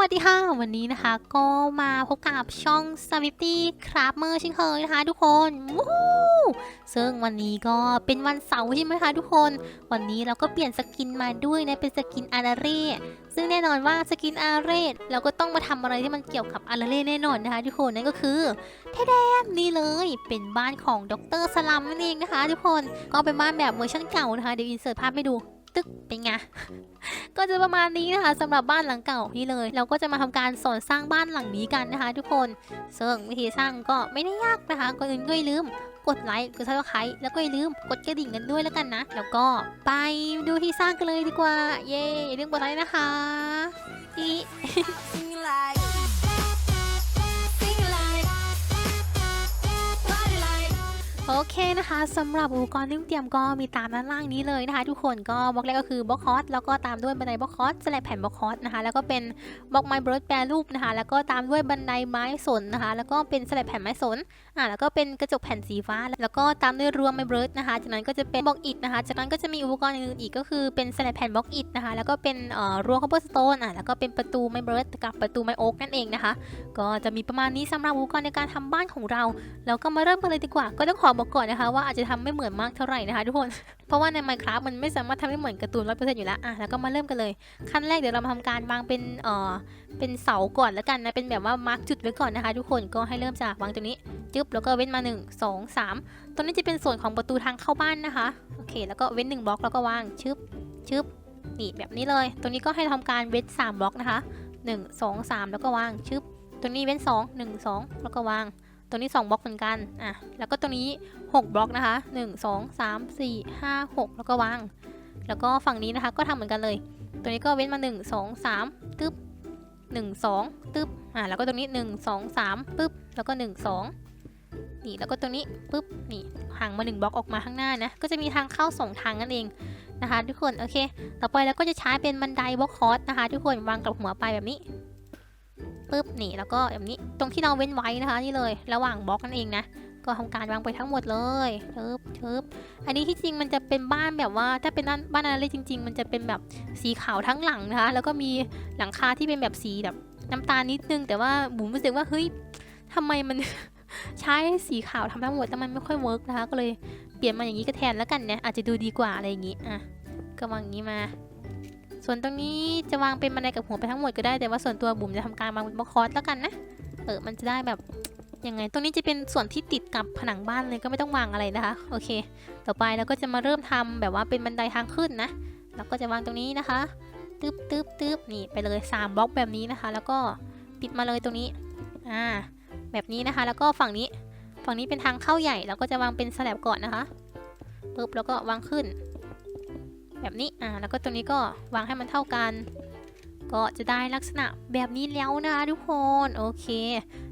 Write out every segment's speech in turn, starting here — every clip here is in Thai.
วัสดีค่ะ วันนี้นะคะ ก็มาพบกับช่อง s w i f t y Crafter เช่นเคยนะคะทุกคนวู้ซึ่งวันนี้ก็เป็นวันเสาร์ใช่ไหมคะทุกคน วันนี้เราก็เปลี่ยนสกินมาด้วยนะ เป็นสกินอาราเร่ซึ่งแน่นอนว่าสกินอาราเร่เราก็ต้องมาทำอะไรที่มันเกี่ยวกับอาราเร่แน่นอนนะคะทุกคนนั่นก็คือแท้แดงนี่เลยเป็นบ้านของดรสลัมนั่นเองนะคะ ทุกคนก็เป็นบ้านแบบเวอร์ชันเก่านะคะเดี๋ยวอินเสิร์ตภาพให้ดู ตึ๊กเป็นไง ก็จะประมาณนี้นะคะสำหรับบ้านหลังเก่านี่เลย เราก็จะมาทำการสอนสร้างบ้านหลังนี้กันนะคะ ทุกคนซึ่งวิธีสร้างก็ไม่ได้ยากนะคะก่อนอื่นก็อย่าลืมกดไลค์กดซับสไครต์แล้วก็อย่าลืมกดกระดิ่งกันด้วยแล้วกันนะ แล้วก็ไปดูที่สร้างกันเลยดีกว่า เย้อย่าลืมกดไลค์นะคะอี โอเคนะคะสำหรับอุปกรณ์ที่เตรียมก็มีตามด้านล่างนี้เลยนะคะทุกคนก็บล็อกแรกก็คือบล็อกคอสแล้วก็ตามด้วยบันไดบล็อกคอสสลับแผ่นบล็อกคอสนะคะแล้วก็เป็นบล็อกไม้บล็อดแปรรูปนะคะแล้วก็ตามด้วยบันไดไม้สนนะคะแล้วก็เป็นสลับแผ่นไม้สนอ่าแล้วก็เป็นกระจกแผ่นสีฟ้า แล้วก็ตามด้วยรวมไม้เบิร์ดนะคะ จากนั้นก็จะเป็นบล็อกอิฐนะคะ จากนั้นก็จะมีอุปกรณ์อื่นอีกก็คือเป็นสลับแผ่นบล็อกอิฐนะคะ แล้วก็เป็นเอ่อรั้วคอปเปอร์สโตนอ่าแล้วก็เป็นประตูไม้เบิร์ดกับประตูไมโอ๊กนั่นเองนะคะ ก็จะมีประมาณนี้สำหรับอุปกรณ์ในการทำบ้านของเรา แล้วก็มาเริ่มกันเลยดีกว่า ก็ต้องขอบอกก่อนนะคะ ว่าอาจจะทำไม่เหมือนมากเท่าไหร่นะคะ ทุกคน เพราะว่าใน Minecraft มันไม่สามารถทำให้เหมือนการ์ตูนร้อยเปอร์เซ็นต์อยู่แล้วอะแล้วก็มาเริ่มกันเลย ขั้นแรกเดี๋ยวเรามาทำการวางเป็นเอ่อเป็นเสาก่อนแล้วกันนะเป็นแบบว่ามาร์กจุดไว้ก่อนนะคะ ทุกคนก็ให้เริ่มจากวางตรงนี้จึ๊บแล้วก็เว้นมา 1 2 3ตรงนี้จะเป็นส่วนของประตูทางเข้าบ้านนะคะโอเค แล้วก็เว้น1บล็อกแล้วก็วางชึบชึบนี่แบบนี้เลย ตรงนี้ก็ให้ทำการเว้น3บล็อกนะคะ 1 2 3 แล้วก็วางชึบตรงนี้เว้น 2 1 2 แล้วก็วาง ตรงนี้ 2 บล็อกเหมือนกัน อะ แล้วก็ตรงนี้ 6 บล็อกนะคะ 1 2 3 4 5 6 แล้วก็วาง แล้วก็ฝั่งนี้นะคะก็ทำเหมือนกันเลยตัวนี้ก็เว้นมา 1 2 3ตึ๊บ1 2ตึ๊บ อะ แล้วก็ตรงนี้ 1 2 3ปึ๊บ แล้วก็ 1 2 นี่ แล้วก็ตรงนี้ปึ๊บ นี่ ห่างมา 1 บล็อกออกมาข้างหน้านะ ก็จะมีทางเข้า 2 ทางนั่นเองนะคะทุกคน โอเค ต่อไปเราก็จะใช้เป็นบันไดบล็อกคอร์สนะคะ ทุกคน วางกับหัวไปแบบนี้ ปึ๊บนี่แล้วก็แบบนี้ตรงที่เราเว้นไว้นะคะนี่เลย ระหว่างบล็อกนั่นเองนะก็ทำการวางไปทั้งหมดเลยเทิบเทิบอันนี้ที่จริงมันจะเป็นบ้านแบบว่า ถ้าเป็นบ้านบ้านอะไรจริง ๆ มันจะเป็นแบบสีขาวทั้งหลังนะคะ แล้วก็มีหลังคาที่เป็นแบบสีแบบน้ำตาลนิดนึง แต่ว่าบุ๋มรู้สึกว่าเฮ้ยทำไมมัน ใช้สีขาวทำทั้งหมดแต่มันไม่ค่อยเวิร์กนะคะ ก็เลยเปลี่ยนมาอย่างนี้ก็แทนแล้วกันเนี่ยอาจจะดูดีกว่าอะไรอย่างนี้อะก็วางนี้มา ส่วนตรงนี้จะวางเป็นบันไดกับหัวไปทั้งหมดก็ได้แต่ว่าส่วนตัวบุ๋มจะทำการวางเป็นบล็อกคอร์สแล้วกันนะเออมันจะได้แบบยังไง ตรงนี้จะเป็นส่วนที่ติดกับผนังบ้านเลยก็ไม่ต้องวางอะไรนะคะ โอเค ต่อไปเราก็จะมาเริ่มทำแบบว่าเป็นบันไดทางขึ้นนะเราก็จะวางตรงนี้นะคะตึ๊บตึ๊บตึ๊บนี่ไปเลย 3 บล็อกแบบนี้นะคะ แล้วก็ปิดมาเลยตรงนี้อ่าแบบนี้นะคะ แล้วก็ฝั่งนี้ ฝั่งนี้เป็นทางเข้าใหญ่เราก็จะวางเป็นสแลบก่อนนะคะปึ๊บแล้วก็วางขึ้น แบบนี้อ่าแล้วก็ตรงนี้ก็วางให้มันเท่ากัน ก็จะได้ลักษณะแบบนี้แล้วนะทุกคนโอเค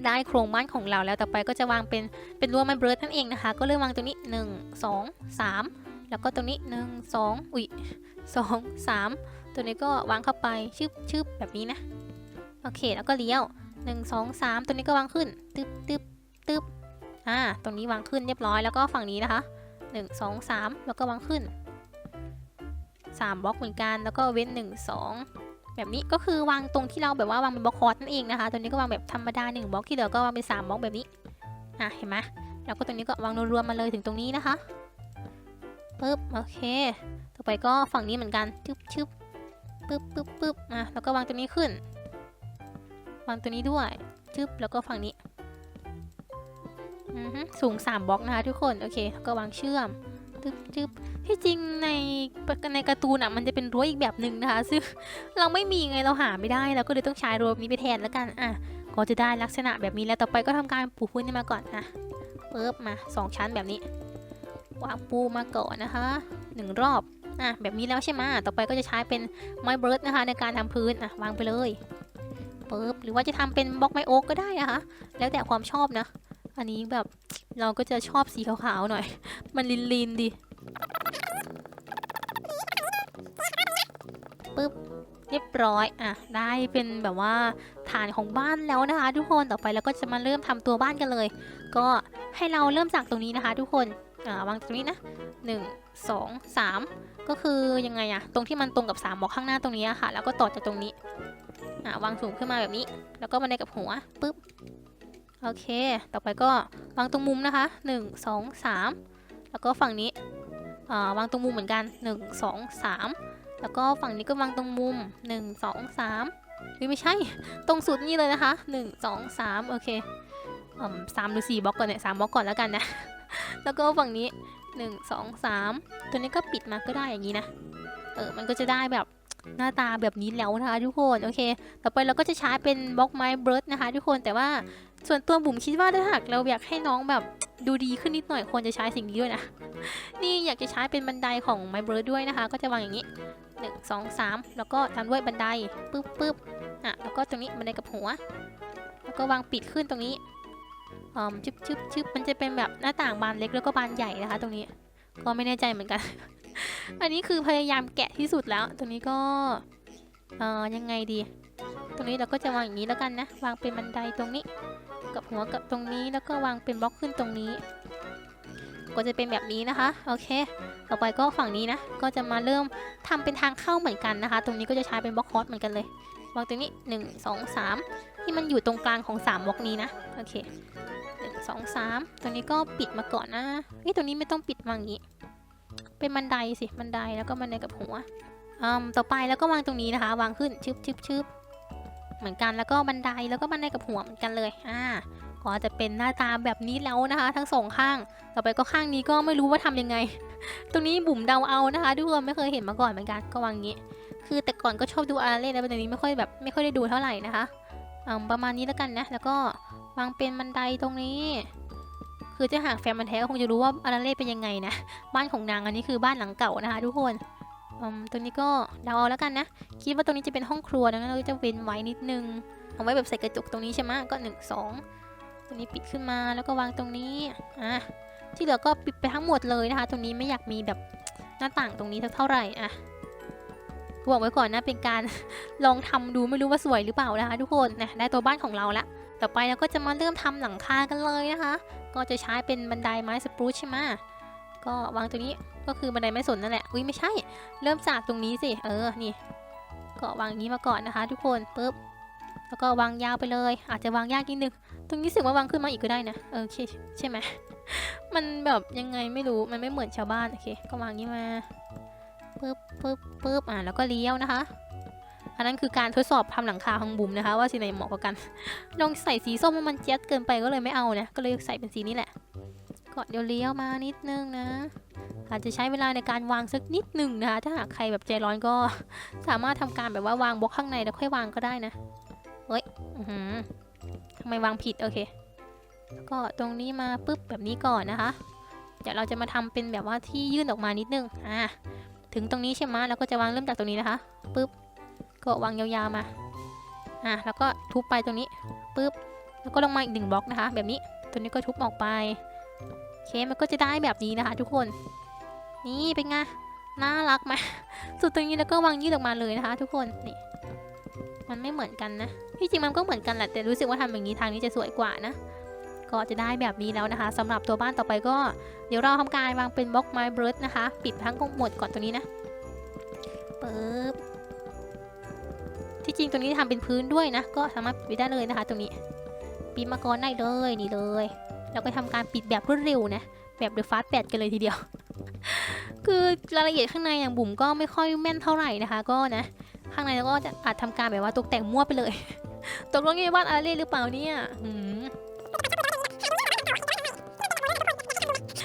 ได้โครงบ้านของเราแล้วต่อไปก็จะวางเป็นเป็นรั้วไม้เบิร์ดนั่นเองนะคะ ก็เริ่มวางตรงนี้ 1 2 3 แล้วก็ตรงนี้ 1 2อุ้ย2 3 ตัวนี้ก็วางเข้าไปชึบชึบแบบนี้นะโอเคแล้วก็เลี้ยว 1 2 3 ตัวนี้ก็วางขึ้นตึ๊บตึ๊บตึ๊บอ่าตรงนี้วางขึ้นเรียบร้อยแล้วก็ฝั่งนี้นะคะ 1 2 3 แล้วก็วางขึ้น 3บล็อกเหมือนกัน แล้วก็เว้น 1 2 แบบนี้ก็คือวางตรงที่เราแบบว่าวางเป็นบล็อกคอร์สนั่นเองนะคะ ตัวนี้ก็วางแบบธรรมดา1บล็อกที่เหลือก็วางเป็น3บล็อกแบบนี้ อะเห็นไหมแล้วก็ตรงนี้ก็วางรวมๆมาเลยถึงตรงนี้นะคะปึ๊บโอเค ต่อไปก็ฝั่งนี้เหมือนกันชึบชึบปึ๊บปึ๊บปึ๊บอะแล้วก็วางตัวนี้ขึ้น วางตัวนี้ด้วยชึบแล้วก็ฝั่งนี้อือสูง 3บล็อกนะคะทุกคน โอเค ก็วางเชื่อมตึ๊บจึ๊บที่จริง ในในการ์ตูนอะมันจะเป็นรั้วอีกแบบหนึ่งนะคะ ซึ่งเราไม่มีไงเราหาไม่ได้เราก็เลยต้องใช้รั้วนี้ไปแทนแล้วกันอะก็จะได้ลักษณะแบบนี้แล้วต่อไปก็ทำการปูพื้นนี่มาก่อนอะปึ๊บมาสองชั้นแบบนี้วางปูมาก่อนนะคะหนึ่งรอบอะแบบนี้แล้วใช่ไหมต่อไปก็จะใช้เป็นไม้เบิร์ดนะคะ ในการทำพื้นอะวางไปเลยปึ๊บหรือว่าจะทำเป็นบล็อกไม้โอ๊กก็ได้นะคะ แล้วแต่ความชอบนะ อันนี้แบบเราก็จะชอบสีขาวๆหน่อย มันลินๆดี ปึ๊บเรียบร้อยอะได้เป็นแบบว่าฐานของบ้านแล้วนะคะ ทุกคนต่อไปเราก็จะมาเริ่มทำตัวบ้านกันเลย ก็ให้เราเริ่มจากตรงนี้นะคะ ทุกคนอ่าวางตรงนี้นะหนึ่งสองสามก็คือยังไงอะตรงที่มันตรงกับ3บล็อกข้างหน้าตรงนี้อะค่ะ แล้วก็ต่อจากตรงนี้อ่าวางสูงขึ้นมาแบบนี้ แล้วก็บันไดกับหัวปึ๊บโอเค ต่อไปก็วางตรงมุมนะคะหนึ่งสองสามแล้วก็ฝั่งนี้อ่าวางตรงมุมเหมือนกันหนึ่งสองสาม แล้วก็ฝั่งนี้ก็วางตรงมุมหนึ่งสองสามหรือไม่ใช่ ตรงสุดนี่เลยนะคะหนึ่งสองสามโอเคอืมสามหรือสี่บล็อกก่อนเนี่ยสามบล็อกก่อนแล้วกันนะ แล้วก็ฝั่งนี้หนึ่งสองสามตัวนี้ก็ปิดมาก็ได้อย่างนี้นะ เออ มันก็จะได้แบบหน้าตาแบบนี้แล้วนะคะทุกคน โอเค ต่อไปเราก็จะใช้เป็นบล็อกไม้เบิร์ดนะคะทุกคน แต่ว่า ส่วนตัวบุ๋มคิดว่าถ้าหากเราอยากให้น้องแบบดูดีขึ้นนิดหน่อยควรจะใช้สิ่งนี้ด้วยนะ นี่อยากจะใช้เป็นบันไดของไม้เบิร์ดด้วยนะคะ ก็จะวางอย่างนี้หนึ่งสองสามแล้วก็ตามด้วยบันไดปึ๊บปึ๊บอะแล้วก็ตรงนี้บันไดกับหัว แล้วก็วางปิดขึ้นตรงนี้อืมชึบชึบชึบมันจะเป็นแบบหน้าต่างบานเล็กแล้วก็บานใหญ่นะคะ ตรงนี้ก็ไม่แน่ใจเหมือนกัน อันนี้คือพยายามแกะที่สุดแล้ว ตรงนี้ก็เอ่อยังไงดี ตรงนี้เราก็จะวางอย่างนี้แล้วกันนะ วางเป็นบันไดตรงนี้ กับหัวกับตรงนี้แล้วก็วางเป็นบล็อกขึ้นตรงนี้ ก็จะเป็นแบบนี้นะคะโอเค ต่อไปก็ฝั่งนี้นะก็จะมาเริ่มทำเป็นทางเข้าเหมือนกันนะคะ ตรงนี้ก็จะใช้เป็นบล็อกคอร์สเหมือนกันเลยวางตรงนี้หนึ่งสองสามที่มันอยู่ตรงกลางของสามบล็อกนี้นะโอเคหนึ่งสองสามตรงนี้ก็ปิดมาก่อนนะเฮ้ตรงนี้ไม่ต้องปิดวางอย่างนี้เป็นบันไดสิบันไดแล้วก็บันไดกับหัวอืมต่อไปแล้วก็วางตรงนี้นะคะ วางขึ้นชึบชึบชึบ เหมือนกันแล้วก็บันไดแล้วก็บันไดกับหัวเหมือนกันเลยอ่าก็จะเป็นหน้าตาแบบนี้แล้วนะคะ ทั้งสองข้าง ต่อไปก็ข้างนี้ก็ไม่รู้ว่าทำยังไง ตรงนี้บุ๋มเดาเอานะคะทุกคนไม่เคยเห็นมาก่อนเหมือนกันก็วางงนี้ คือแต่ก่อนก็ชอบดูอาราเล่แล้วแต่นี้ไม่ค่อยแบบไม่ค่อยได้ดูเท่าไหร่นะคะอืมประมาณนี้แล้วกันนะ แล้วก็วางเป็นบันไดตรงนี้ คือจะหากแฟนมันแท้ก็คงจะรู้ว่าอาราเล่เป็นยังไงนะ บ้านของนางอันนี้คือบ้านหลังเก่านะคะ ทุกคน ตรงนี้ก็เดาเอาแล้วกันนะ คิดว่าตรงนี้จะเป็นห้องครัวดังนั้นเราจะเว้นไว้นิดนึง เอาไว้แบบใส่กระจกตรงนี้ใช่ไหมก็หนึ่งสองตรงนี้ปิดขึ้นมาแล้วก็วางตรงนี้ อะ ที่เหลือก็ปิดไปทั้งหมดเลยนะคะ ตรงนี้ไม่อยากมีแบบหน้าต่างตรงนี้เท่าไหร่ อะบอกไว้ก่อนนะ เป็นการ ลองทำดูไม่รู้ว่าสวยหรือเปล่านะคะทุกคนนะได้ตัวบ้านของเราละ ต่อไปเราก็จะมาเริ่มทำหลังคากันเลยนะคะ ก็จะใช้เป็นบันไดไม้สปรูชใช่ไหม ก็วางตรงนี้ก็คือบันไดไม้สนนั่นแหละ อุ้ยไม่ใช่ เริ่มจากตรงนี้สิ เออ นี่ ก็วางอย่างนี้มาก่อนนะคะ ทุกคนปึ๊บ แล้วก็วางยาวไปเลย อาจจะวางยากนิดนึง ตรงนี้สึกว่าวางขึ้นมาอีกก็ได้นะเออโอเค ใช่ไหม มันแบบยังไงไม่รู้ มันไม่เหมือนชาวบ้าน โอเค ก็วางนี้มาปึ๊บปึ๊บปึ๊บอะแล้วก็เลี้ยวนะคะ อันนั้นคือการทดสอบทำหลังคาของบุ๋มนะคะ ว่าสีไหนเหมาะกว่ากัน ลองใส่สีส้มมันเจ๊ดเกินไปก็เลยไม่เอานะ ก็เลยใส่เป็นสีนี้แหละ ก็เดี๋ยวเลี้ยวมานิดนึงนะ อาจจะใช้เวลาในการวางสักนิดหนึ่งนะคะถ้าหากใครแบบใจร้อนก็ สามารถทำการแบบว่าวางบล็อกข้างในแล้วค่อยวางก็ได้นะเฮ้ยอือหือทำไมวางผิดโอเค ก็ตรงนี้มาปุ๊บแบบนี้ก่อนนะคะเดี๋ยวเราจะมาทำเป็นแบบว่าที่ยื่นออกมานิดนึงอ่าถึงตรงนี้ใช่ไหมแล้วก็จะวางเริ่มจากตรงนี้นะคะปุ๊บก็วางยาวๆมาอะแล้วก็ทุบไปตรงนี้ปุ๊บแล้วก็ลงมาอีกหนึ่งบล็อกนะคะ แบบนี้ตัวนี้ก็ทุบออกไป เคมันก็จะได้แบบนี้นะคะ ทุกคน นี่เป็นไง น่ารักไหมสุดตรงนี้แล้วก็วางยืดออกมาเลยนะคะ ทุกคน นี่ มันไม่เหมือนกันนะ ที่จริงมันก็เหมือนกันแหละ แต่รู้สึกว่าทำอย่างนี้ทางนี้จะสวยกว่านะ ก็จะได้แบบนี้แล้วนะคะสำหรับตัวบ้านต่อไปก็ เดี๋ยวเราทำการวางเป็นบล็อกไม้เบิร์ดนะคะ ปิดทั้งหมดก่อนตัวนี้นะปึ๊บที่จริงตัวนี้ทำเป็นพื้นด้วยนะ ก็สามารถปิดได้เลยนะคะ ตรงนี้ปิดมาก่อนได้เลยนี่เลย แล้วก็ทำการปิดแบบรวดเร็วนะ แบบเดอะฟาสต์แปดกันเลยทีเดียว คือรายละเอียดข้างในอย่างบุ๋มก็ไม่ค่อยแม่นเท่าไหร่นะคะ ก็นะ ข้างในเราก็จะอาจทำการแบบว่าตกแต่งมั่วไปเลย ตกลงนี่บ้านอาราเล่หรือเปล่าเนี่ยอืม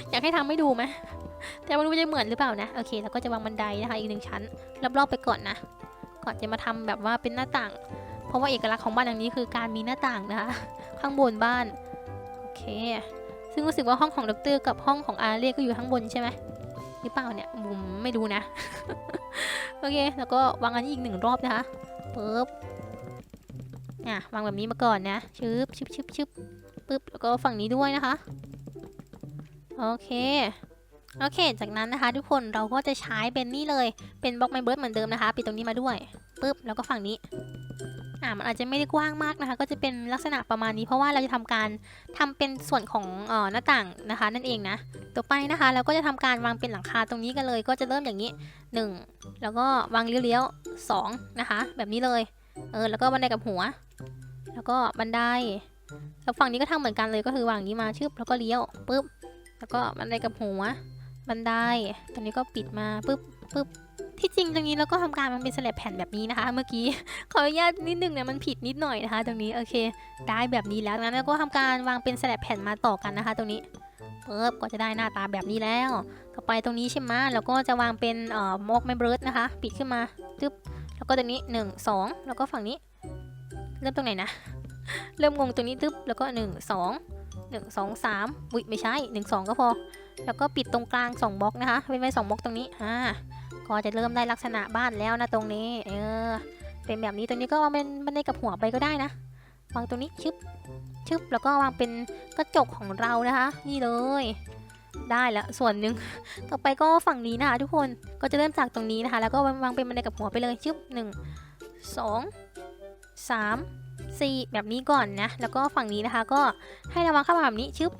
อยากให้ทำให้ดูไหมแต่ไม่รู้ว่าจะเหมือนหรือเปล่านะ โอเค แล้วก็จะวางบันไดนะคะอีกหนึ่งชั้นรอบๆไปก่อนนะ ก่อนจะมาทำแบบว่าเป็นหน้าต่าง เพราะว่าเอกลักษณ์ของบ้านหลังนี้คือการมีหน้าต่างนะคะ ข้างบนบ้านโอ เค ซึ่งรู้สึกว่าห้องของดรกับห้องของอาเราเล่ก็อยู่ข้างบนใช่ไหมหรือเปล่าเนี่ยบุ๋มไม่ดูนะ โอเค แล้วก็วางอันนี้อีกหนึ่งรอบนะคะปึ๊บอะวางแบบนี้มาก่อนนะชึบชึบชึบชึบปึ๊บแล้วก็ฝั่งนี้ด้วยนะคะ โอเคโอเค จากนั้นนะคะ ทุกคนเราก็จะใช้เป็นนี่เลย เป็นบล็อกไมเบิร์ดเหมือนเดิมนะคะ ปิดตรงนี้มาด้วย ปึ๊บ แล้วก็ฝั่งนี้ อ่ามันอาจจะไม่ได้กว้างมากนะคะ ก็จะเป็นลักษณะประมาณนี้ เพราะว่าเราจะทำการทำเป็นส่วนของเอ่อหน้าต่างนะคะ นั่นเองนะต่อไปนะคะ เราก็จะทำการวางเป็นหลังคาตรงนี้กันเลย ก็จะเริ่มอย่างนี้ 1 แล้วก็วางเลี้ยวๆ2นะคะ แบบนี้เลยเออแล้วก็บันไดกับหัว แล้วก็บันไดแล้วฝั่งนี้ก็ทำเหมือนกันเลยก็คือวางนี้มาชึบแล้วก็เลี้ยวปุ๊บแล้วก็บันไดกับหัว บันไดตรงนี้ก็ปิดมาปุ๊บปุ๊บ ที่จริงตรงนี้เราก็ทำการมันเป็นสลับแผ่นแบบนี้นะคะ เมื่อกี้ ขออนุญาตนิดนึงเนี่ยมันผิดนิดหน่อยนะคะ ตรงนี้โอเค ได้แบบนี้แล้วงั้นเราก็ทำการวางเป็นสลับแผ่นมาต่อกันนะคะ ตรงนี้ปุ๊บก็จะได้หน้าตาแบบนี้แล้ว ต่อไปตรงนี้ใช่ไหมแล้วก็จะวางเป็นเอ่อมอกไมเบิร์ดนะคะ ปิดขึ้นมาจึ๊บแล้วก็ตรงนี้หนึ่งสองแล้วก็ฝั่งนี้ เริ่มตรงไหนนะ เริ่มงงตรงนี้ตึ๊บแล้วก็หนึ่งสองหนึ่งสองสามวิไม่ใช่หนึ่งสองก็พอ แล้วก็ปิดตรงกลางสองบล็อกนะคะเป็นไว้สองบล็อกตรงนี้อ่า ก็จะเริ่มได้ลักษณะบ้านแล้วนะตรงนี้ เออ เป็นแบบนี้ตรงนี้ก็วางเป็นบันไดกับหัวไปก็ได้นะ วางตรงนี้ชึบชึบแล้วก็วางเป็นกระจกของเรานะคะ นี่เลย ได้ล้วส่วนหนึ่งต่อไปก็ฝั่งนี้นะคะทุกคนก็จะเริ่มจากตรงนี้นะคะ แล้วก็วางเป็นบันไดกับหัวไปเลยชึบหนึ่งสองสามสี่แบบนี้ก่อนนะ แล้วก็ฝั่งนี้นะคะ ก็ให้ระวังเข้ามาแบบนี้ชึบ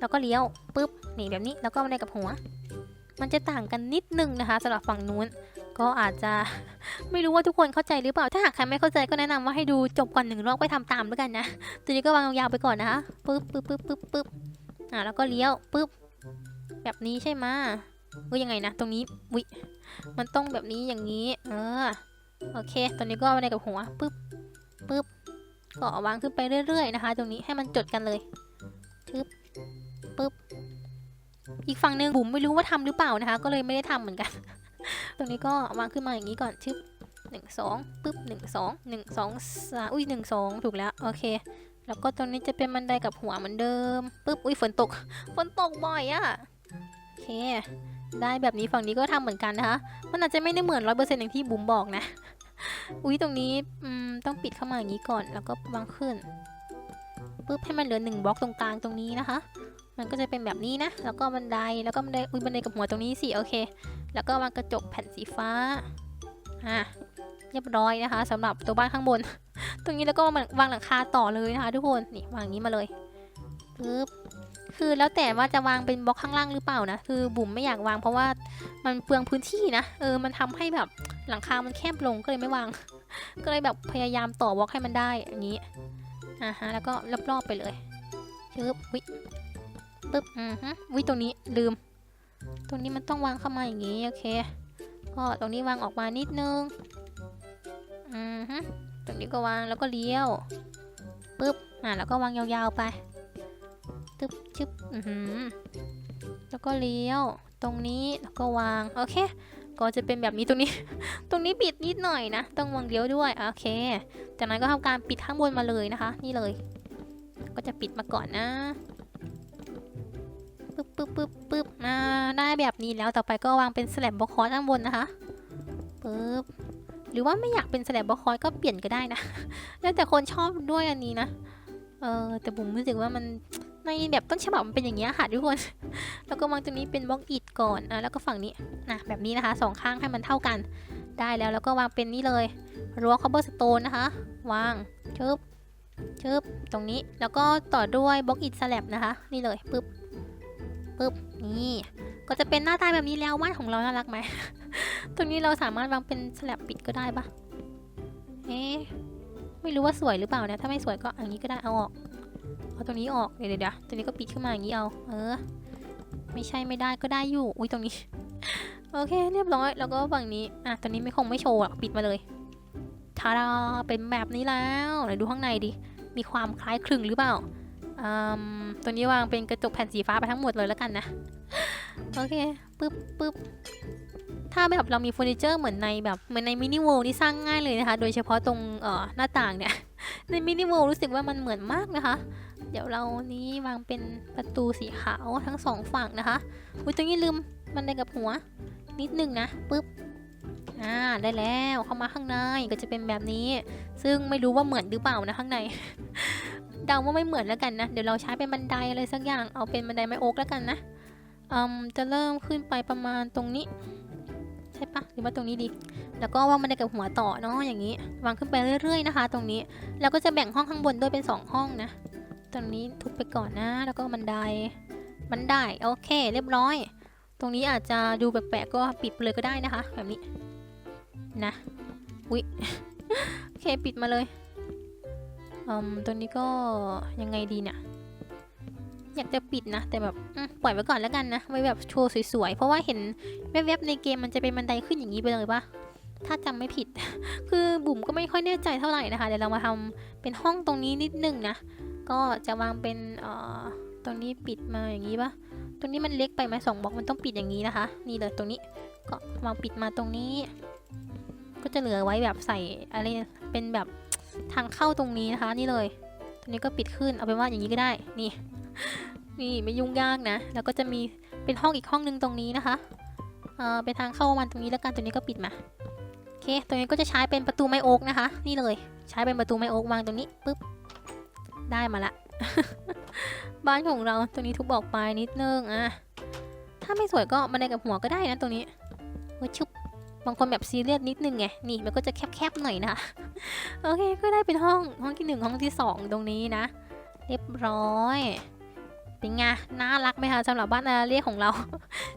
แล้วก็เลี้ยวปุ๊บนี่แบบนี้แล้วก็บันไดกับหัว มันจะต่างกันนิดนึงนะคะสำหรับฝั่งนู้น ก็อาจจะไม่รู้ว่าทุกคนเข้าใจหรือเปล่า ถ้าหากใครไม่เข้าใจก็แนะนำว่าให้ดูจบก่อนหนึ่งรอบไปทำตามแล้วกันนะ ตัวนี้ก็วางยาวไปก่อนนะคะปึ๊บปึ๊บปึ๊บปึ๊บปึ๊บอ่าแล้วก็เลี้ยวปึ๊บแบบนี้ใช่ไหมะก็ยังไงนะ ตรงนี้วิมันต้องแบบนี้อย่างนี้ เออ โอเคตัวนี้ก็เอาไปกับหัวปึ๊บปึ๊บก็วางขึ้นไปเรื่อยๆนะคะ ตรงนี้ให้มันจดกันเลยปึ๊บปึ๊บ อีกฝั่งหนึ่งบุ๋มไม่รู้ว่าทำหรือเปล่านะคะ ก็เลยไม่ได้ทำเหมือนกัน ตรงนี้ก็วางขึ้นมาอย่างนี้ก่อนชึบหนึ่งสองปึ๊บหนึ่งสองหนึ่งสองสามอุ้ยหนึ่งสองถูกแล้ว โอเค แล้วก็ตรงนี้จะเป็นบันไดกับหัวเหมือนเดิมปึ๊บอุ้ยฝนตก ฝนตกบ่อยอะโอเค ได้แบบนี้ฝั่งนี้ก็ทำเหมือนกันนะคะ มันอาจจะไม่ได้เหมือนร้อยเปอร์เซ็นต์อย่างที่บุ๋มบอกนะ อุ้ยตรงนี้อืมต้องปิดเข้ามาอย่างนี้ก่อน แล้วก็วางขึ้นปึ๊บให้มันเหลือหนึ่งบล็อกตรงกลางตรงนี้นะคะ มันก็จะเป็นแบบนี้นะ แล้วก็บันได แล้วก็บันได อุ้ยบันไดกับหัวตรงนี้สิ โอเค แล้วก็วางกระจกแผ่นสีฟ้า อะ เรียบร้อยนะคะสำหรับตัวบ้านข้างบน ตรงนี้แล้วก็วางหลังคาต่อเลยนะคะทุกคน นี่วางนี้มาเลยปึ๊บคือแล้วแต่ว่าจะวางเป็นบล็อกข้างล่างหรือเปล่านะ คือบุ๋มไม่อยากวางเพราะว่ามันเปลืองพื้นที่นะ เออ มันทำให้แบบหลังคา มันแคบลงก็เลยไม่วาง ก็เลยแบบพยายามต่อบล็อกให้มันได้อย่างนี้ อ่าฮะ แล้วก็รอบๆไปเลยชึบวิ ปึ๊บอือฮึวิตรงนี้ลืม ตรงนี้มันต้องวางเข้ามาอย่างนี้โอเคก็ตรงนี้วางออกมานิดนึงอือฮึตรงนี้ก็วางแล้วก็เลี้ยวปึ๊บอ่าแล้วก็วางยาวๆไปตึ๊บชึบอือหือแล้วก็เลี้ยว ตรงนี้แล้วก็วางโอเค ก็จะเป็นแบบนี้ตรงนี้ ตรงนี้ปิดนิดหน่อยนะต้องวางเลี้ยวด้วยโอเค จากนั้นก็ทำการปิดข้างบนมาเลยนะคะ นี่เลย ก็จะปิดมาก่อนนะ ปึ๊บปึ๊บปึ๊บปึ๊บอ่าได้แบบนี้แล้วต่อไปก็วางเป็นแสลบบล็อกคอร์สข้างบนนะคะปึ๊บหรือว่าไม่อยากเป็นแสลบบล็อกคอร์สก็เปลี่ยนก็ได้นะ แล้วแต่คนชอบด้วยอันนี้นะเออแต่ผมรู้สึกว่ามันในแบบต้นฉบับมันเป็นอย่างเงี้ยค่ะทุกคน แล้วก็วางตรงนี้เป็นบล็อกอิฐก่อนอะแล้วก็ฝั่งนี้นะแบบนี้นะคะสองข้างให้มันเท่ากัน ได้แล้วแล้วก็วางเป็นนี่เลยรั้วคอ b เบอร์สโตนนะคะ วางชึบชึบตรงนี้แล้วก็ต่อด้วยบล็อกอิฐสแลบนะคะ นี่เลยปึ๊บ ปึ๊บนี่ก็จะเป็นหน้าตาแบบนี้แล้วบ้านของเราน่ารักไหม ตรงนี้เราสามารถวางเป็นสลับปิดก็ได้ปะเอ๊ะไม่รู้ว่าสวยหรือเปล่านี่ยถ้าไม่สวยก็อย่างนี้ก็ได้เอาออกเอาตรงนี้ออกเดี๋ยวเดี๋ยวตรงนี้ก็ปิดขึ้นมาอย่างนี้เอา เออ ไม่ใช่ไม่ได้ก็ได้อยู่อุ้ยตรงนี้ โอเค เรียบร้อยแล้วก็ฝั่งนี้อะตรงนี้ไม่คงไม่โชว์หรอกปิดมาเลยทาดาเป็นแบบนี้แล้วไหนดูข้างในดิมีความคล้ายคลึงหรือเปล่า ตัวนี้วางเป็นกระจกแผ่นสีฟ้าไปทั้งหมดเลยแล้วกันนะ โอเคปึ๊บปึ๊บถ้าแบบเรามีเฟอร์นิเจอร์เหมือนในแบบเหมือนในมินิเวิลด์นี่สร้างง่ายเลยนะคะ โดยเฉพาะตรงเอ่อหน้าต่างเนี่ย ในมินิเวิลด์รู้สึกว่ามันเหมือนมากนะคะ เดี๋ยวเรานี้วางเป็นประตูสีขาวทั้งสองฝั่งนะคะอุ้ยตรงนี้ลืมมันได้กับหัว นิดนึงนะปึ๊บอ่าได้แล้วเข้ามาข้างในก็จะเป็นแบบนี้ ซึ่งไม่รู้ว่าเหมือนหรือเปล่านะข้างใน เดาว่าไม่เหมือนแล้วกันนะ เดี๋ยวเราใช้เป็นบันไดอะไรสักอย่าง เอาเป็นบันไดไม้โอ๊กแล้วกันนะอืมจะเริ่มขึ้นไปประมาณตรงนี้ ใช่ปะหรือว่าตรงนี้ดี แล้วก็วางบันไดกับหัวต่อเนาะอย่างนี้ วางขึ้นไปเรื่อยๆนะคะ ตรงนี้ แล้วก็จะแบ่งห้องข้างบนด้วยเป็นสองห้องนะ ตรงนี้ทุบไปก่อนนะ แล้วก็บันได บันได โอเค เรียบร้อย ตรงนี้อาจจะดูแปลกๆก็ปิดเลยก็ได้นะคะ แบบนี้ นะ อุ๊ยเค ปิดมาเลย อืมตัวนี้ก็ยังไงดีเนี่ย อยากจะปิดนะ แต่แบบปล่อยไว้ก่อนแล้วกันนะ ไว้แบบโชว์สวยๆ เพราะว่าเห็นแวบๆในเกมมันจะเป็นบันไดขึ้นอย่างนี้ไปเลยปะถ้าจำไม่ผิด คือบุ๋มก็ไม่ค่อยแน่ใจเท่าไหร่นะคะ เดี๋ยวเรามาทำเป็นห้องตรงนี้นิดนึงนะ ก็จะวางเป็นเอ่อตรงนี้ปิดมาอย่างนี้ปะตรงนี้มันเล็กไปไหมสองบล็อกมันต้องปิดอย่างนี้นะคะ นี่เลยตรงนี้ ก็วางปิดมาตรงนี้ ก็จะเหลือไว้แบบใส่อะไร เป็นแบบ ทางเข้าตรงนี้นะคะ นี่เลยตรงนี้ก็ปิดขึ้นเอาเป็นว่าอย่างนี้ก็ได้นี่นี่ไม่ยุ่งยากนะ แล้วก็จะมีเป็นห้องอีกห้องหนึงตรงนี้นะคะเอ่อเป็นทางเข้ามันตรงนี้แล้วกันตรงนี้ก็ปิดมาโอเคตรงนี้ก็จะใช้เป็นประตูไม้โอ๊กนะคะ นี่เลย ใช้เป็นประตูไม้โอ๊กวางตรงนี้ปุ๊บได้มาละบ้านของเราตรงนี้ทุบออกไปนิดนึงอะถ้าไม่สวยก็บันไดกับหัวก็ได้นะตรงนี้วชุบบางคนแบบซีเรียสนิดนึงไงนี่มันก็จะแคบๆหน่อยนะ โอเคก็ได้เป็นห้องห้องที่หนึ่งห้องที่สองตรงนี้นะ เรียบร้อยเป็นไงน่ารักไหมคะสำหรับบ้านอาเรียของเรา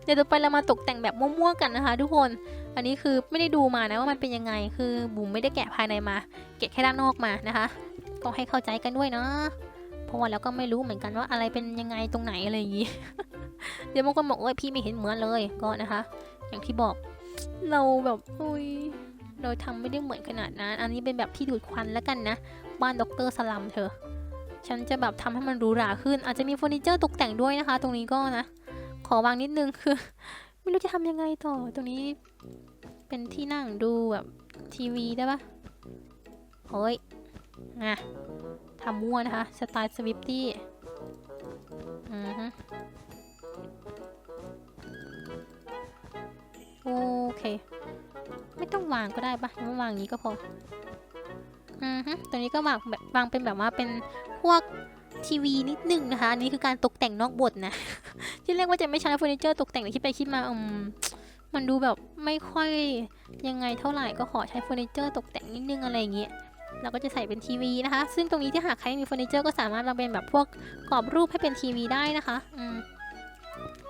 เดี๋ยวต่อไปเรามาตกแต่งแบบมั่วๆกันนะคะ ทุกคนอันนี้คือไม่ได้ดูมานะว่ามันเป็นยังไงคือบุ๋มไม่ได้แกะภายในมาแกะแค่ด้านนอกมานะคะก็ให้เข้าใจกันด้วยเนาะเพราะว่าเราก็ไม่รู้เหมือนกันว่าอะไรเป็นยังไงตรงไหนอะไรอย่างงี้ เดี๋ยวบางคนบอกว่าพี่ไม่เห็นเหมือนเลยก็นะคะ อย่างที่บอกเราแบบอุ้ย เราทำไม่ได้เหมือนขนาดนั้น อันนี้เป็นแบบที่ดูดควันแล้วกันนะ บ้านด็อกเตอร์สลัมเธอ ฉันจะแบบทำให้มันหรูหราขึ้น อาจจะมีเฟอร์นิเจอร์ตกแต่งด้วยนะคะ ตรงนี้ก็นะ ขอวางนิดนึงคือ ไม่รู้จะทำยังไงต่อ ตรงนี้เป็นที่นั่งดูแบบทีวีได้ปะเฮ้ยอะทำมั่วนะคะ สไตล์สวิฟตี้อือฮึโอเค ไม่ต้องวางก็ได้ปะวางอย่างนี้ก็พอ อือฮึตัวนี้ก็วางแบบวางเป็นแบบว่าเป็นพวกทีวีนิดนึงนะคะ อันนี้คือการตกแต่งนอกบทนะ ที่เรียกว่าจะไม่ใช้เฟอร์นิเจอร์ตกแต่งแต่คิดไปคิดมาอืมมันดูแบบไม่ค่อยยังไงเท่าไหร่ก็ขอใช้เฟอร์นิเจอร์ตกแต่งนิดนึงอะไรอย่างเงี้ยเราก็จะใส่เป็นทีวีนะคะ ซึ่งตรงนี้ที่หากใครมีเฟอร์นิเจอร์ก็สามารถมาเป็นแบบพวกกรอบรูปให้เป็นทีวีได้นะคะอืม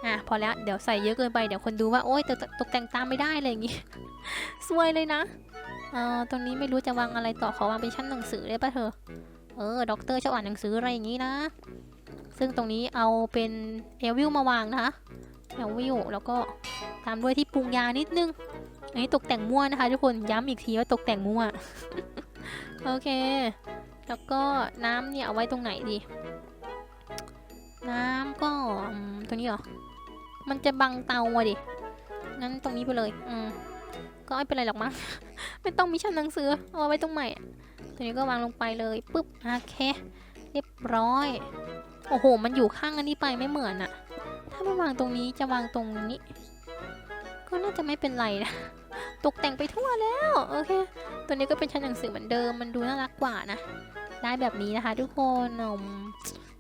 อะพอแล้วเดี๋ยวใส่เยอะเกินไปเดี๋ยวคนดูว่าโอ๊ยตกตกแต่งตามไม่ได้อะไรอย่างงี้ ซวยเลยนะเอ่อตรงนี้ไม่รู้จะวางอะไรต่อขอวางเป็นชั้นหนังสือได้ปะเธอ เออด็อกเตอร์ชอบอ่านหนังสืออะไรอย่างนี้นะ ซึ่งตรงนี้เอาเป็นเอลวิลมาวางนะคะเอลวิลแล้วก็ตามด้วยที่ปรุงยานิดนึง อันนี้ตกแต่งมั่วนะคะทุกคนย้ำอีกทีว่าตกแต่งมั่ว โอเค แล้วก็น้ำเนี่ยเอาไว้ตรงไหนดี น้ำก็ตรงนี้เหรอ มันจะบังเตาอะดิ งั้นตรงนี้ไปเลย อืม ก็ไม่เป็นไรหรอกมั้ง ไม่ต้องมีชั้นหนังสือ เอาไว้ตรงใหม่ ตัวนี้ก็วางลงไปเลยปุ๊บโอเค เรียบร้อย โอ้โห มันอยู่ข้างอันนี้ไปไม่เหมือนอะถ้าไม่วางตรงนี้จะวางตรงนี้ ก็น่าจะไม่เป็นไรนะ ตกแต่งไปทั่วแล้ว โอเค ตัวนี้ก็เป็นชั้นหนังสือเหมือนเดิม มันดูน่ารักกว่านะ ได้แบบนี้นะคะ ทุกคน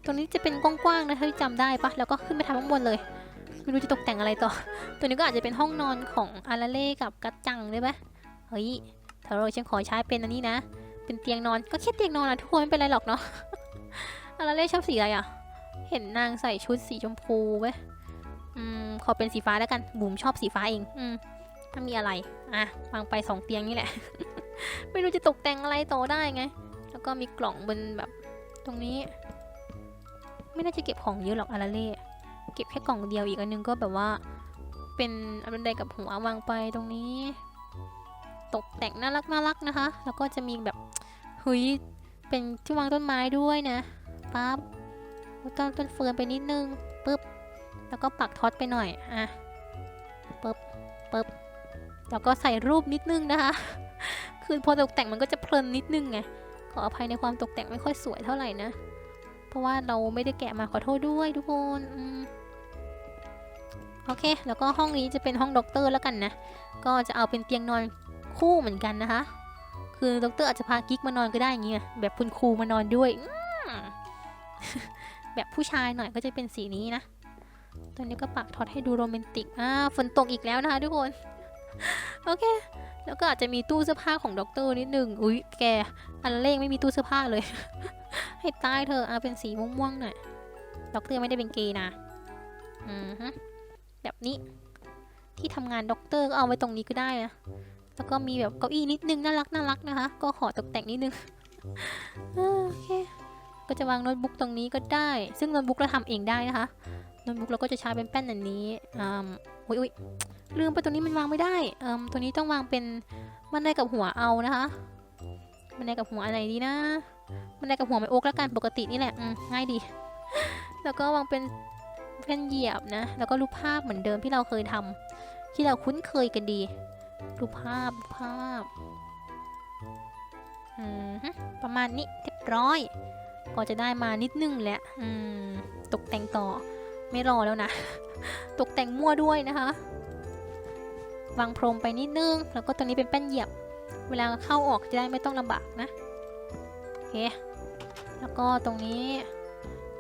ตรงนี้จะเป็นกว้างๆนะถ้าที่จำได้ปะแล้วก็ขึ้นไปทำข้างบนเลย ไม่รู้จะตกแต่งอะไรต่อ ตัวนี้ก็อาจจะเป็นห้องนอนของอาราเล่กับกัจจังได้ไหมเฮ้ยเธอฉันขอใช้เป็นอันนี้นะ เป็นเตียงนอนก็แค่เตียงนอนนะทุกคนไม่เป็นไรหรอกเนาะอาราเล่ชอบสีอะไรอะ เห็นนางใส่ชุดสีชมพูเว้ยอืมขอเป็นสีฟ้าแล้วกันบุ๋มชอบสีฟ้าเอง อืมถ้ามีอะไร อะวางไปสองเตียงนี่แหละ ไม่รู้จะตกแต่งอะไรต่อได้ไง แล้วก็มีกล่องบนแบบตรงนี้ ไม่น่าจะเก็บของเยอะหรอกอาราเล่ เก็บแค่กล่องเดียวอีกอันนึงก็แบบว่า เป็นบันไดกับหัววางไปตรงนี้ ตกแต่งน่ารักน่ารักนะคะ แล้วก็จะมีแบบเฮ้ยเป็นที่วางต้นไม้ด้วยนะปั๊บต้นต้นเฟิร์นไปนิดนึงปึ๊บแล้วก็ปักท็อตไปหน่อยอะปึ๊บปึ๊บแล้วก็ใส่รูปนิดนึงนะคะ คือพอตกแต่งมันก็จะเพลินนิดนึงไงขออภัยในความตกแต่งไม่ค่อยสวยเท่าไหร่นะ เพราะว่าเราไม่ได้แกะมาขอโทษด้วยทุกคนโอเค แล้วก็ห้องนี้จะเป็นห้องด็อกเตอร์แล้วกันนะ ก็จะเอาเป็นเตียงนอนคู่เหมือนกันนะคะ คือด็อกเตอร์อาจจะพากิ๊กมานอนก็ได้อย่างเงี้ยแบบคุณครูมานอนด้วย แบบผู้ชายหน่อยก็จะเป็นสีนี้นะตอนนี้ก็ปักท็อตให้ดูโรแมนติก อ่า ฝนตกอีกแล้วนะคะทุกคน โอเค แล้วก็อาจจะมีตู้เสื้อผ้าของด็อกเตอร์นิดนึงอุ้ยแก อันเล่งไม่มีตู้เสื้อผ้าเลย ให้ใต้เธอเอาเป็นสีม่วงๆหน่อยด็อกเตอร์ไม่ได้เป็นเกย์นะอือฮึแบบนี้ ที่ทำงานด็อกเตอร์ก็เอาไว้ตรงนี้ก็ได้นะแล้วก็มีแบบเก้าอี้นิดนึงน่ารักน่ารักนะคะ ก็ขอตกแต่งนิดนึงโอเคก็จะวางโน้ตบุ๊กตรงนี้ก็ได้ ซึ่งโน้ตบุ๊กเราทำเองได้นะคะ โน้ตบุ๊กเราก็จะใช้เป็นแป้นอันนี้อ่าอุ้ยอุ้ย ลืมไปตัวนี้มันวางไม่ได้เอ่มตัวนี้ต้องวางเป็นบันได้กับหัวเอานะคะบันได้กับหัวอะไรดีนะบันได้กับหัวไมโอ๊กแล้วกันปกตินี่แหละง่ายดี แล้วก็วางเป็นแผ่นเหยียบนะ แล้วก็รูปภาพเหมือนเดิมที่เราเคยทำที่เราคุ้นเคยกันดี รูปภาพรูปภาพอืมประมาณนี้เรียบร้อย ก็จะได้มานิดนึงแหละอืมตกแต่งต่อไม่รอแล้วนะ ตกแต่งมั่วด้วยนะคะ วางพรมไปนิดนึง แล้วก็ตัวนี้เป็นแป้นเหยียบ เวลาเข้าออกจะได้ไม่ต้องลำบากนะโอเคแล้วก็ตรงนี้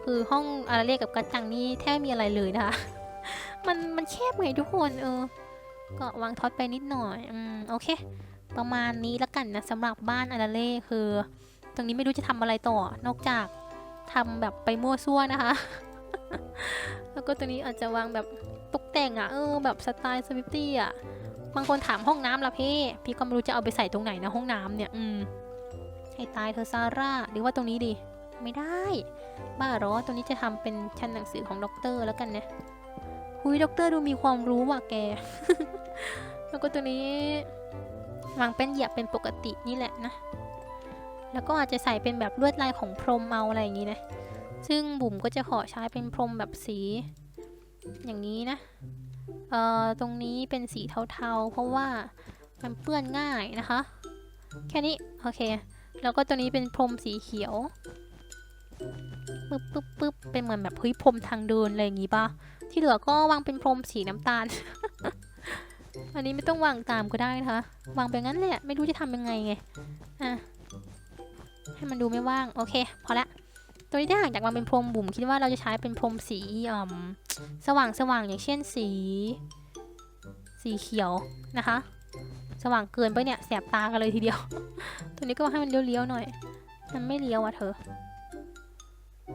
คือห้องอาราเล่กับกัจจังนี่แทบไม่มีอะไรเลยนะคะ มันมันแคบไงทุกคนเออ ก็วางท็อตไปนิดหน่อยอืมโอเค ประมาณนี้แล้วกันนะสำหรับบ้านอาราเล่คือ ตรงนี้ไม่รู้จะทำอะไรต่อ นอกจากทำแบบไปมั่วซั่วนะคะ แล้วก็ตัวนี้อาจจะวางแบบตกแต่งอะ่ะเออแบบสไตล์สวิฟตี้อะ บางคนถามห้องน้ำละพี่ พี่ก็ไม่รู้จะเอาไปใส่ตรงไหนนะห้องน้ำเนี่ย อืม ให้ตายเธอซาร่า หรือว่าตรงนี้ดี ไม่ได้ บ้าหรอตรงนี้จะทำเป็นชั้นหนังสือของด็อกเตอร์แล้วกันนะหุยด็อกเตอร์ดูมีความรู้ว่ะแก แล้วก็ตัวนี้วางเป็นเหยียบเป็นปกตินี่แหละนะ แล้วก็อาจจะใส่เป็นแบบลวดลายของพรมเอาอะไรอย่างนี้นะ ซึ่งบุ๋มก็จะขอใช้เป็นพรมแบบสี อย่างนี้นะ เอ่อตรงนี้เป็นสีเทาๆ เพราะว่ามันเปื้อนง่ายนะคะ แค่นี้โอเค แล้วก็ตัวนี้เป็นพรมสีเขียวปึ๊บปึ๊บปึ๊บเป็นเหมือนแบบเฮ้ยพรมทางเดินอะไรอย่างงี้ป่ะที่เหลือก็วางเป็นพรมสีน้ำตาล อันนี้ไม่ต้องวางตามก็ได้นะคะ วางไปงั้นแหละ ไม่รู้จะทำยังไงไง อะ ให้มันดูไม่ว่าง โอเค พอละ ตัวนี้ถ้าหากอยากวางเป็นพรมบุ๋มคิดว่าเราจะใช้เป็นพรมสีอ่าสว่างสว่างๆอย่างเช่นสี สีเขียวนะคะ สว่างเกินไปเนี่ยแสบตากันเลยทีเดียว ตัวนี้ก็ให้มันเลี้ยวๆหน่อย มันไม่เลี้ยวอะเธอ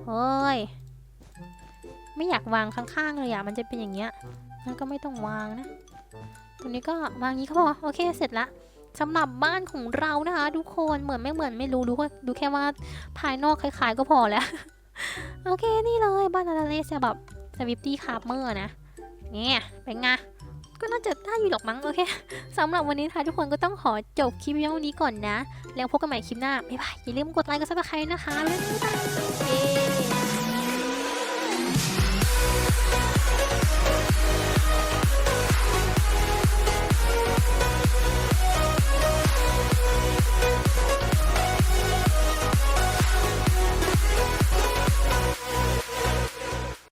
เฮ้ยไม่อยากวางข้างๆเลยอะมันจะเป็นอย่างเงี้ยมันก็ไม่ต้องวางนะ ตัวนี้ก็วางงี้ก็พอโอเคเสร็จละ สำหรับบ้านของเรานะคะ ทุกคนเหมือนไม่เหมือนไม่รู้ดูว่ดูแค่ว่าภายนอกคล้าย ๆ ก็พอแล้ว โอเคนี่เลยบ้านอาราเลสแบบสวิฟตี้คาร์เมอร์นะเนี่ยเป็นไงก็น่าจะได้อยู่หรอกมั้งโอเคสำหรับวันนี้ค่ะทุกคนก็ต้องขอจบคลิปวิดีโอนี้ก่อนนะ แล้วพบกันใหม่คลิปหน้าบ๊ายบายอย่าลืมกดไลค์กดซับสไครต์นะคะบ๊ายบาย